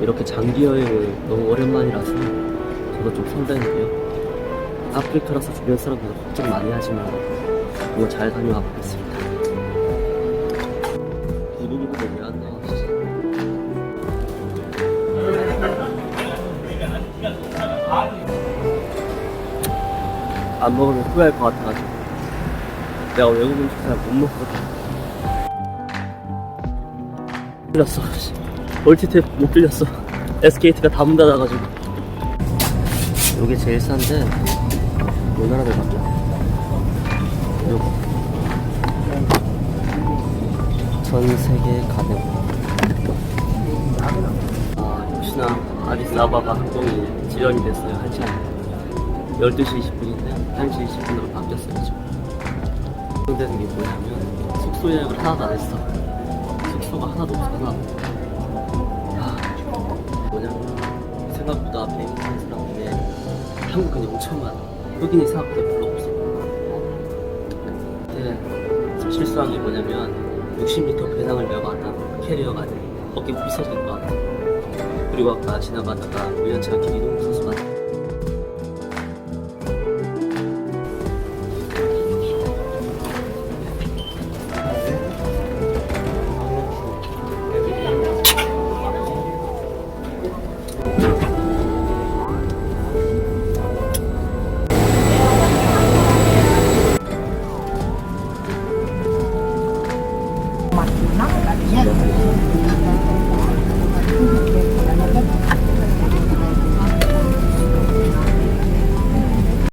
이렇게 장기 여행을 너무 오랜만이라서 저도 좀 설레는데요. 아프리카라서 주변 사람들 걱정 많이 하지만 뭐잘 다녀와 보겠습니다. 분위기도 왜안 나와? 진짜. 안 먹으면 후회할 것 같아가지고 내가 외국 음식 잘못 먹거든 빌렸어 멀티탭 못 빌렸어. SKT가 다 문 닫아가지고. 요게 제일 싼데 우리나라를 갔다 요거. 전 세계 가능. 아 역시나 아디스아바바 항공이 지연이 됐어요. 1시간. 12시 20분인데 1시 20분으로 바뀌었어요 지금. 걱정되는 게 뭐냐면 숙소 예약을 하나도 안 했어. 숙소가 하나도 없어 하나도 생각보다 타는 사람들이 한국인이 엄청 많아 흑인이 생각보다 별로 없어. 근데 실수한 게 뭐냐면 60m 배낭을 메고 왔다 캐리어가 어깨 부서질 것 같아 그리고 아까 지나가다가 우연치 않게 이동 선수 봤는데 Matunak. Yan.